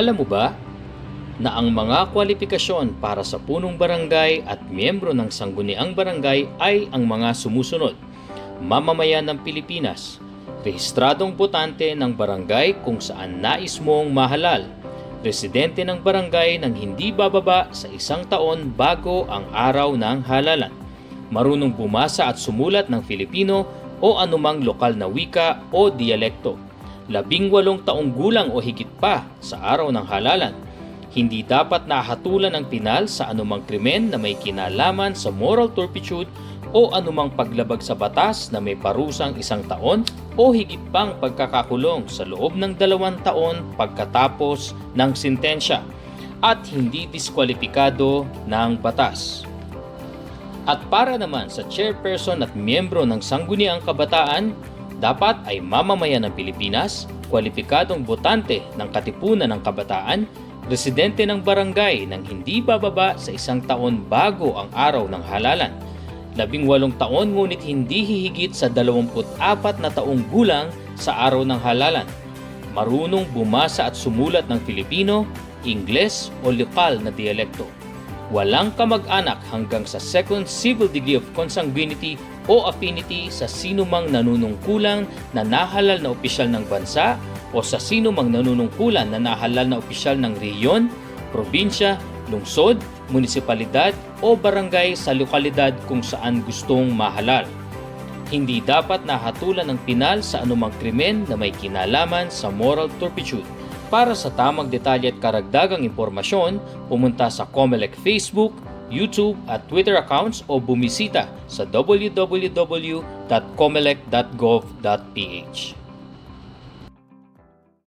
Alam mo ba na ang mga kwalifikasyon para sa punong barangay at miyembro ng sangguniang barangay ay ang mga sumusunod. Mamamayan ng Pilipinas, rehistradong botante ng barangay kung saan nais mong mahalal, residente ng barangay nang hindi bababa sa isang taon bago ang araw ng halalan, marunong bumasa at sumulat ng Filipino o anumang lokal na wika o dialekto, labing walong taong gulang o higit pa sa araw ng halalan, hindi dapat nahatulan ng pinal sa anumang krimen na may kinalaman sa moral turpitude o anumang paglabag sa batas na may parusang isang taon o higit pang pagkakakulong sa loob ng dalawang taon pagkatapos ng sintensya at hindi diskwalipikado ng batas. At para naman sa chairperson at miyembro ng Sangguniang Kabataan, dapat ay mamamayan ng Pilipinas, kwalipikadong botante ng Katipunan ng Kabataan, residente ng barangay nang hindi bababa sa isang taon bago ang araw ng halalan, labing walong taon ngunit hindi hihigit sa 24 na taong gulang sa araw ng halalan, marunong bumasa at sumulat ng Filipino, Ingles o lokal na dialekto. Walang kamag-anak hanggang sa second civil degree of consanguinity o affinity sa sinumang nanunungkulan na nahalal na opisyal ng bansa o sa sinumang nanunungkulan na nahalal na opisyal ng rehiyon, probinsya, lungsod, munisipalidad o barangay sa lokalidad kung saan gustong mahalal. Hindi dapat nahatulan ng pinal sa anumang krimen na may kinalaman sa moral turpitude. Para sa tamang detalye at karagdagang impormasyon, pumunta sa COMELEC Facebook, YouTube at Twitter accounts o bumisita sa www.comelec.gov.ph.